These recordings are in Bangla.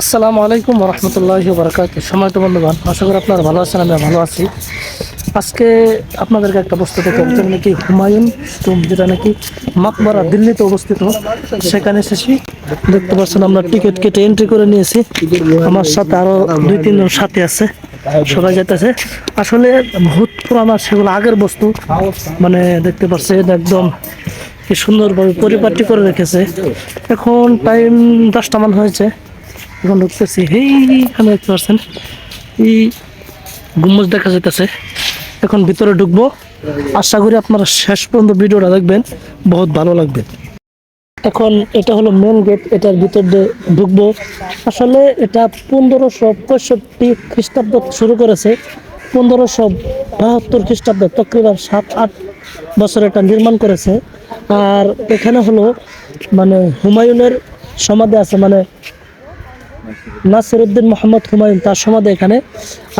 আসসালামু আলাইকুম রহমতুল্লাহ বরকাত সময় তো বন্ধুবান আশা করি আপনারা ভালো আছেন আমি ভালো আছি। আজকে আপনাদেরকে একটা বস্তু দেখে যেটা নাকি হুমায়ুন টুম যেটা নাকি মাকবারা দিল্লিতে অবস্থিত। সেখানে এসেছি দেখতে পাচ্ছেন, আমরা টিকিট কেটে এন্ট্রি করে নিয়েছি। আমার সাথে আরও দুই, তিনজন সাথে আছে, সবাই যেতেছে আসলে ভূত পুরানা সেগুলো আগের বস্তু। মানে দেখতে পাচ্ছেন একদম কি সুন্দরভাবে পরিপাটি করে রেখেছে। এখন টাইম দশটা মান হয়েছে। এখন ঢুকতেছি এইখানে দেখতে পাচ্ছেন এই গুম্বজ দেখা যাইতেছে। এখন ভিতরে ঢুকবো। আশা করি আপনারা শেষ পর্যন্ত ভিডিওটা দেখবেন। বহুত ভালো লাগবে। এখন এটা হলো মেন গেট এটার ভিতর দিয়ে ঢুকবো। আসলে এটা পনেরোশো পঁয়ষট্টি খ্রিস্টাব্দ শুরু করেছে। পনেরোশো বাহাত্তর খ্রিস্টাব্দ তকরিবার সাত, আট বছর এটা নির্মাণ করেছে। আর এখানে হলো মানে হুমায়ুনের সমাধি আছে। মানে নাসিরুদ্দিন মোহাম্মদ হুমায়ুন তার সমাধি এখানে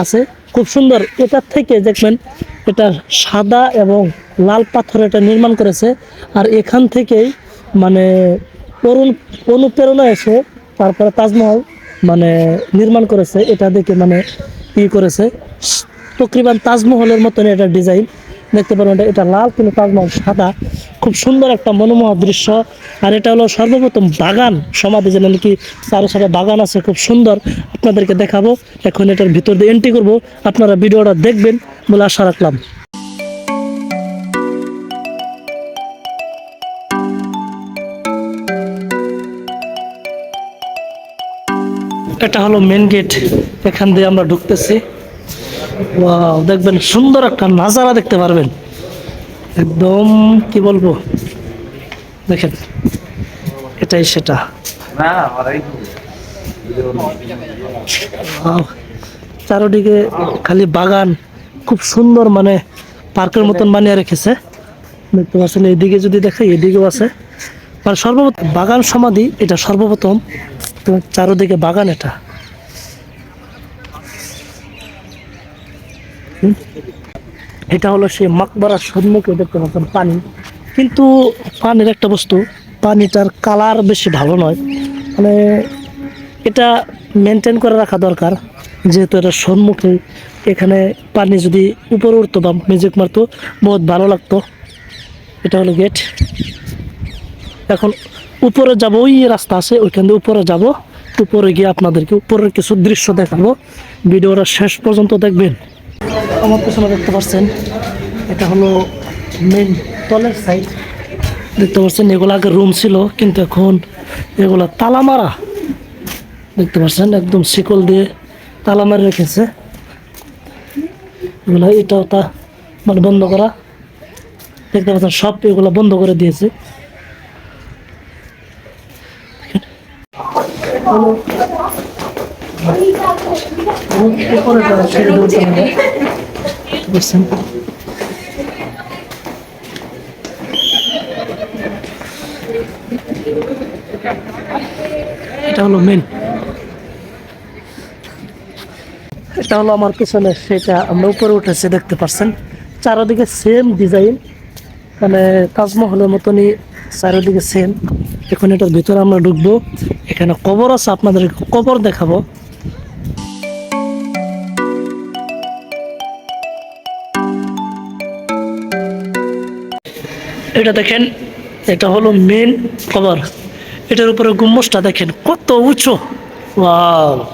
আছে। খুব সুন্দর। এটার থেকে দেখবেন এটা সাদা এবং লাল পাথর এটা নির্মাণ করেছে। আর এখান থেকেই মানে অরুণ অনুপ্রেরণা এসে তারপরে তাজমহল মানে নির্মাণ করেছে। এটা দেখে মানে ই করেছে। তকরিবান তাজমহলের মতন এটা ডিজাইন। দেখতে পারবেন এটা লাল কিন্তু তাজমহল, সাদা। খুব সুন্দর একটা মনোমোহা দৃশ্য। আর এটা হলো সর্বপ্রথম বাগান। সমাধি যেন নাকি চারো সাথে বাগান আছে, খুব সুন্দর। আপনাদেরকে দেখাবো। এখন এটার ভিতর দিয়ে এন্ট্রি করব। আপনারা ভিডিওটা দেখবেন বলে আশা রাখলাম। এটা হলো মেন গেট এখান দিয়ে আমরা ঢুকতেছি। ওয়াও দেখবেন, সুন্দর একটা নাজারা দেখতে পারবেন। একদম, কি বলব? দেখেন, এটাই সেটা। চারোদিকে খালি বাগান, খুব সুন্দর মানে পার্কের মতন বানিয়ে রেখেছে। দেখতে পাচ্ছেন, এইদিকে যদি দেখাই এদিকেও আছে। মানে সর্বপ্রথম, বাগান সমাধি, এটা সর্বপ্রথম। চারোদিকে বাগান এটা। এটা হলো সেই মাকবারার সম্মুখে দেখতে পাচ্ছেন পানি। কিন্তু পানির একটা বস্তু, পানিটার কালার বেশি ভালো নয়। মানে এটা মেনটেন করে রাখা দরকার, যেহেতু এটা সম্মুখে এখানে পানি যদি উপরে উঠতো বা মিউজিক মারতো, বহুত ভালো লাগতো। এটা হলো গেট এখন উপরে যাব ওই রাস্তা আছে, ওইখান দিয়ে উপরে যাব। উপরে গিয়ে আপনাদেরকে উপরের কিছু দৃশ্য দেখাবো। ভিডিওটা শেষ পর্যন্ত দেখবেন। আমার পেছনে দেখতে পাচ্ছেন এটা হলো মেন তলের সাইড দেখতে পাচ্ছেন এগুলো আগে রুম ছিল কিন্তু এখন এগুলা তালা মারা। দেখতে পাচ্ছেন একদম শিকল দিয়ে তালা মারে রেখেছে। এগুলো এটাও তা মানে বন্ধ করা। দেখতে পাচ্ছেন সব এগুলো বন্ধ করে দিয়েছে। উপরে বুঝছেন এটা হলো মেন এটা হলো আমার পিছনে, সেটা আমরা উপরে উঠেছি, দেখতে পাচ্ছেন। চারদিকে সেম ডিজাইন মানে তাজমহলের মতনই চারিদিকে সেম এখন এটার ভিতরে আমরা ঢুকবো। এখানে কবর আছে আপনাদের কবর দেখাবো। এটা দেখেন, এটা হলো মেন কবর এটার উপরে গুম্বজটা দেখেন, কত উঁচু। ওয়াও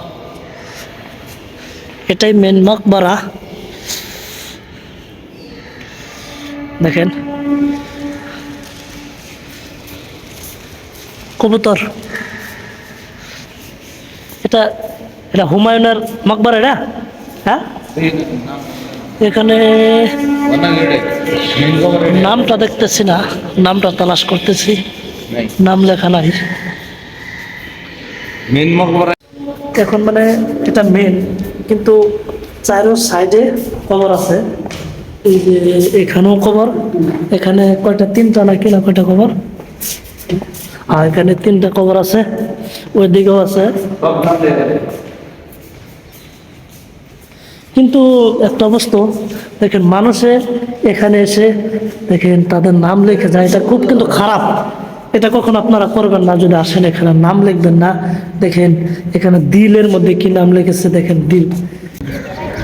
এটাই মেন মকবরা। দেখেন। কবুতর। এটা এটা হুমায়ুনের মকবরা, এটা? হ্যাঁ? এখানে নামটা দেখতেছি না নামটা তালাশ করতেছি। নাম লেখা নাই। এখন মানে এটা মেন কিন্তু চারো সাইডে কবর আছে। এই যে এখানেও কবর এখানে কয়টা তিনটা নাকি না কয়টা কবর আর এখানে তিনটা কবর আছে ওই দিকেও আছে কিন্তু একটা অবস্থা। দেখেন মানুষে এখানে এসে দেখেন তাদের নাম লিখে যায়, এটা খুব কিন্তু খারাপ। এটা কখন আপনারা করবেন না যদি আসেন এখানে, নাম লিখবেন না। দেখেন এখানে দিলের মধ্যে কি নাম লিখেছে দেখেন, দিল।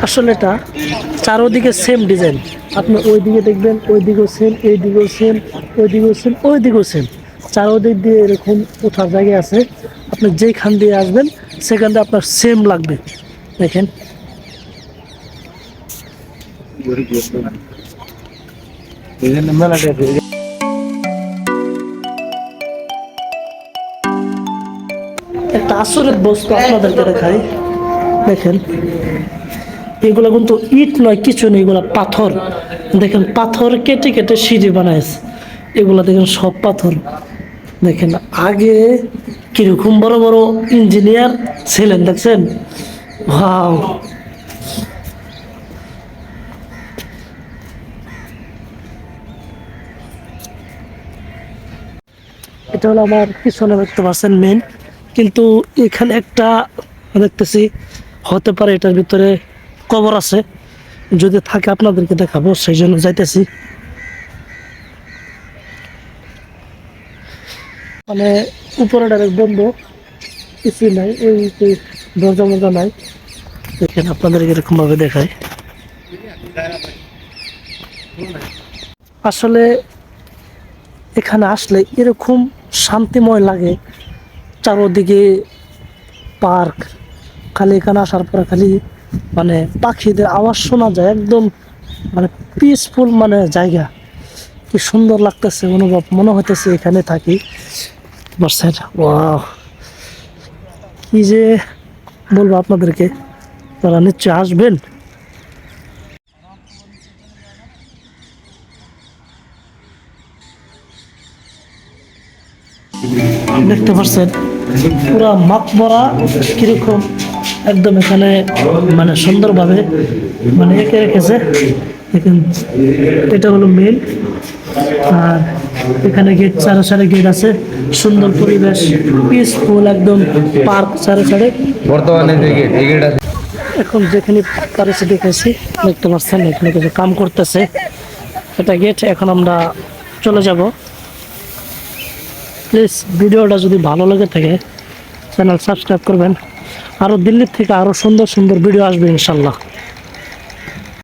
আসলে এটা চারোদিকে সেম ডিজাইন আপনি ওই দিকে দেখবেন, ওই দিকেও সেম এই দিকেও সেম ওই দিকেও সেম ওই দিকেও সেম চারোদিক দিয়ে এরকম ওঠার জায়গা আছে। আপনি যেখান দিয়ে আসবেন, সেখান দিয়ে আপনার সেম লাগবে। দেখেন একটা আসরের বস্তু আপনাদেরকে দেখাই দেখেন, এগুলো কিন্তু ইট নয়, কিছু নেই, এগুলো পাথর। দেখেন, পাথর কেটে কেটে সিঁড়ি বানাইছে। এগুলো দেখেন সব পাথর। দেখেন, আগে কীরকম বড় বড় ইঞ্জিনিয়ার ছিলেন, দেখছেন? ভাও এটা হলো আমার পিছনে দেখতে পাচ্ছেন মেন কিন্তু এখানে একটা দেখতেছি, হতে পারে এটার ভিতরে কবর আছে। যদি থাকে আপনাদেরকে দেখাবো, সেই জন্য যাইতেছি। মানে উপরে ডাইরেক্ট বন্ধ, কিছুই নাই, এই দরজা মজা নাই। দেখেন আপনাদেরকে এরকম ভাবে দেখায় আসলে এখানে আসলে এরকম শান্তিময় লাগে। চারোদিকে পার্ক, খালি এখানে আসার পরে খালি মানে পাখিদের আওয়াজ শোনা যায়, একদম মানে পিসফুল মানে জায়গা। কি সুন্দর লাগতেছে, অনুভব, মনে হইতেছে এখানে থাকি। বুঝছেন ওয়াও কি যে বলব আপনাদেরকে, তারা নিশ্চয় আসবেন। দেখতে পাচ্ছেন পুরা মাকবরা কীরকম একদম এখানে মানে সুন্দরভাবে মানে এঁকে রেখেছে। দেখেন এটা হলো মেন আর এখানে গেট চারে চারে গেট আছে। সুন্দর পরিবেশ পিসফুল একদম পার্ক চারে চারে। বর্তমানে যে গেট এই গেট আছে। এখন যেখানে পারেছে দেখেছি দেখতে পাচ্ছেন এখানে কিছু কাম করতেছে। এটা গেট এখন আমরা চলে যাব। প্লিজ ভিডিওটা যদি ভালো লেগে থাকে, চ্যানেল সাবস্ক্রাইব করবেন। আরও দিল্লির থেকে আরও সুন্দর সুন্দর ভিডিও আসবে ইনশাল্লাহ।